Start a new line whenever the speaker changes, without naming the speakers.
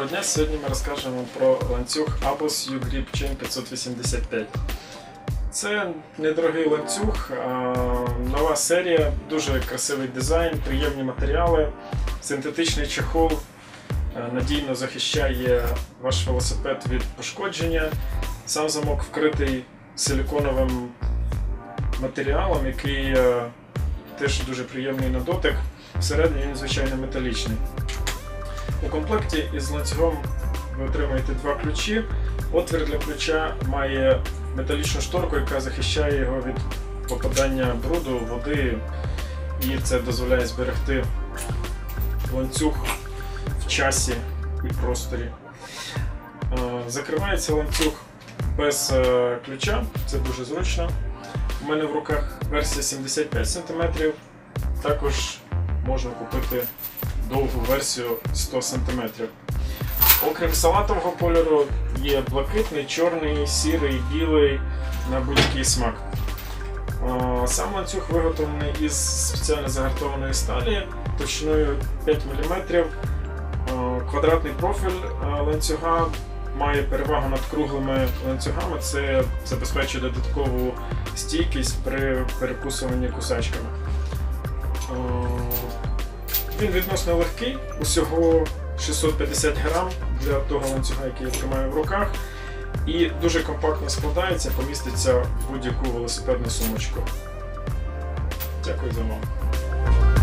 Доброго дня! Сьогодні ми розкажемо про ланцюг Abos U-Grip Chain 585. Це недорогий ланцюг, нова серія, дуже красивий дизайн, приємні матеріали, синтетичний чехол е, надійно захищає ваш велосипед від пошкодження. Сам замок вкритий силіконовим матеріалом, який е, теж дуже приємний на дотик. Всередині він, звичайно, металічний. У комплекті із ланцюгом ви отримаєте два ключі. Отвір для ключа має металічну шторку, яка захищає його від попадання бруду, води, і це дозволяє зберегти ланцюг в часі і просторі. Закривається ланцюг без е, ключа, це дуже зручно. У мене в руках версія 75 см. Також можна купити довгу версію 100 см. Окрім салатового кольору, є блакитний, чорний, сірий, білий на будь-який смак. Сам ланцюг виготовлений із спеціально загартованої сталі товщиною 5 мм. Квадратний профіль ланцюга має перевагу над круглими ланцюгами. Це забезпечує додаткову стійкість при перекусуванні кусачками. Він відносно легкий, усього 650 грам для того ланцюга, який я тримаю в руках. І дуже компактно складається, поміститься в будь-яку велосипедну сумочку. Дякую за увагу.